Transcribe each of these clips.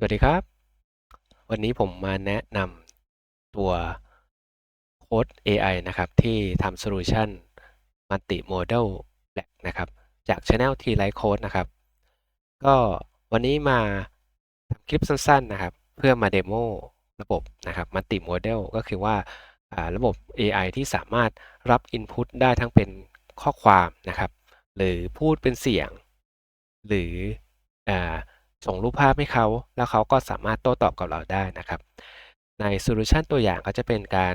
สวัสดีครับ วันนี้ผมมาแนะนำตัวโค้ด AI นะครับ ที่ทำโซลูชัน Multimodal Lab นะครับ จาก Channel T Light Code นะครับ ก็วันนี้มาทำคลิปสั้นๆนะครับ เพื่อมาเดโมระบบนะครับ Multimodal ก็คือว่าระบบ AI ที่สามารถรับ Input ได้ทั้งเป็นข้อความนะครับ หรือพูดเป็นเสียง หรืออ ส่งรูปภาพให้เขา แล้วเขาก็สามารถโต้ตอบกับเราได้นะครับ ในโซลูชันตัวอย่างก็จะเป็นการ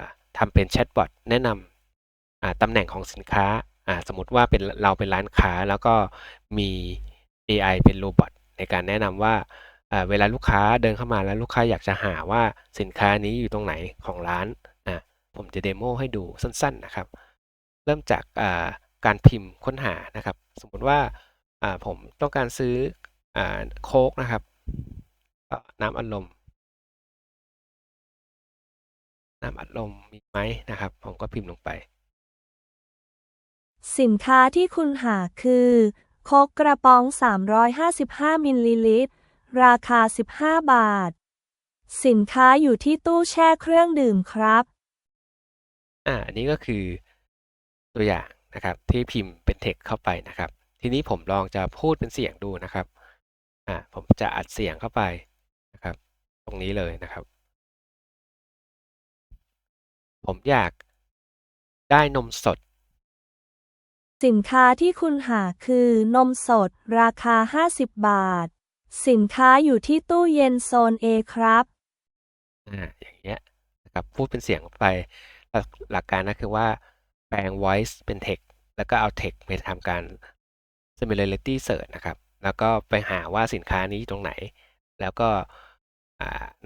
าทำเป็นแชทบอทแนะนำอ่าตำแหน่งของสินค้าาสมมติว่าเป็นเราเป็นร้านค้าแล้วก็มี AI เป็นโรบอทในการแนะนำว่าอ่าเวลาลูกค้าเดินเข้ามาแล้วลูกค้าอยากจะหาว่าสินค้านี้อยู่ตรงไหนของร้านาผมจะเดโมให้ดูสั้นๆนะครับ เริ่มจากาการพิมพ์ค้นหานะครับ สมมติว่าาผมต้องการซื้อ โค้กนะครับก็น้ำอัดลม น้ำอัดลมมีไหมนะครับ ผมก็พิมพ์ลงไป สินค้าที่คุณหาคือ โค้กกระป๋อง 355 มิลลิลิตร ราคา 15 บาท สินค้าอยู่ที่ตู้แช่เครื่องดื่มครับ อ่า อันนี้ก็คือตัวอย่างนะครับที่พิมพ์เป็นเท็กเข้าไปนะครับ ทีนี้ผมลองจะพูดเป็นเสียงดูนะครับ อ่าผมจะอัดเสียงเข้าไปนะครับ ตรงนี้เลยนะครับ ผมอยากได้นมสด สินค้าที่คุณหาคือนมสด ราคา 50 บาท สินค้าอยู่ที่ตู้เย็นโซน A ครับ อ่าอย่างเงี้ยนะครับพูดเป็นเสียงไปหลักหลักการก็คือว่าแปลง voice เป็น text แล้วก็เอา text ไปทำการ similarity search นะครับ แล้วก็ไปหาว่าสินค้านี้ตรงไหน แล้วก็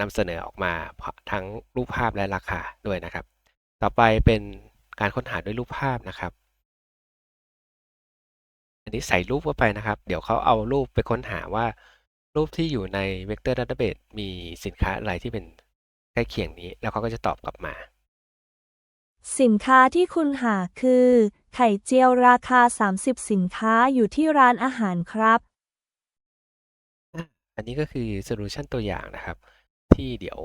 นำเสนอออกมาทั้งรูปภาพและราคาด้วยนะครับ ต่อไปเป็นการค้นหาด้วยรูปภาพนะครับ อันนี้ใส่รูปเข้าไปนะครับ เดี๋ยวเขาเอารูปไปค้นหาว่า รูปที่อยู่ใน Vector Database มีสินค้าอะไรที่เป็นใกล้เคียงนี้ แล้วเขาก็จะตอบกลับมา สินค้าที่คุณหาคือ ไข่เจียวราคา 30 สินค้าอยู่ที่ร้านอาหารครับ อันนี้ก็คือโซลูชันตัวอย่างนะครับ ที่เดี๋ยว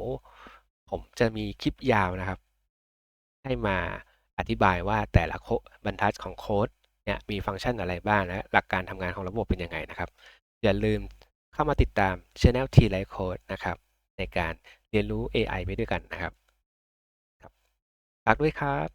ผมจะมีคลิปยาวนะครับ ให้มาอธิบายว่าแต่ละบรรทัดของโค้ดเนี่ยมีฟังก์ชันอะไรบ้างและหลักการทำงานของระบบเป็นยังไงนะครับ อย่าลืมเข้ามาติดตาม Channel T Light Code นะครับ ในการเรียนรู้ AI ไปด้วยกันนะครับครับฝากด้วยครับ